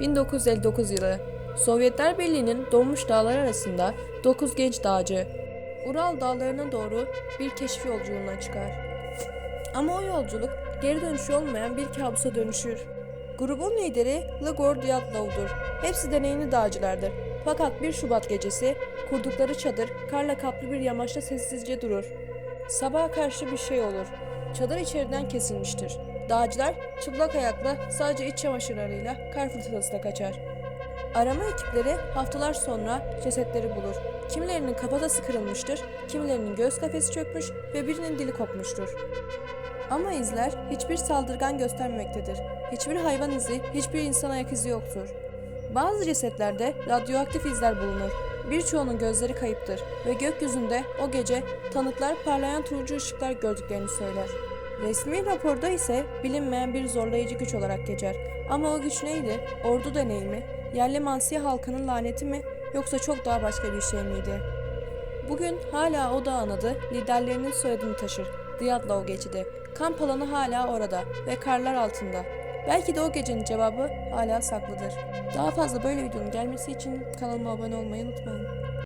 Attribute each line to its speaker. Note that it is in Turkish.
Speaker 1: 1959 yılı. Sovyetler Birliği'nin donmuş dağlar arasında 9 genç dağcı Ural dağlarına doğru bir keşif yolculuğuna çıkar. Ama o yolculuk geri dönüşü olmayan bir kabusa dönüşür. Grubun lideri Ligor Dyatlov'dur. Hepsi deneyimli dağcılardır. Fakat 1 Şubat gecesi kurdukları çadır karla kaplı bir yamaçta sessizce durur. Sabaha karşı bir şey olur. Çadır içeriden kesilmiştir. Dağcılar çıplak ayakla sadece iç çamaşırlarıyla kar fırtınasına kaçar. Arama ekipleri haftalar sonra cesetleri bulur. Kimilerinin kafatası kırılmıştır, kimilerinin göğüs kafesi çökmüş ve birinin dili kopmuştur. Ama izler hiçbir saldırgan göstermemektedir. Hiçbir hayvan izi, hiçbir insan ayak izi yoktur. Bazı cesetlerde radyoaktif izler bulunur. Birçoğunun gözleri kayıptır ve gökyüzünde o gece tanıklar parlayan turuncu ışıklar gördüklerini söyler. Resmi raporda ise bilinmeyen bir zorlayıcı güç olarak geçer. Ama o güç neydi? Ordu deneyimi mi? Yerli Mansiye halkının laneti mi? Yoksa çok daha başka bir şey miydi? Bugün hala o dağın adı liderlerinin soyadını taşır. Diyadlov geçidi. Kamp alanı hala orada ve karlar altında. Belki de o gecenin cevabı hala saklıdır. Daha fazla böyle videonun gelmesi için kanalıma abone olmayı unutmayın.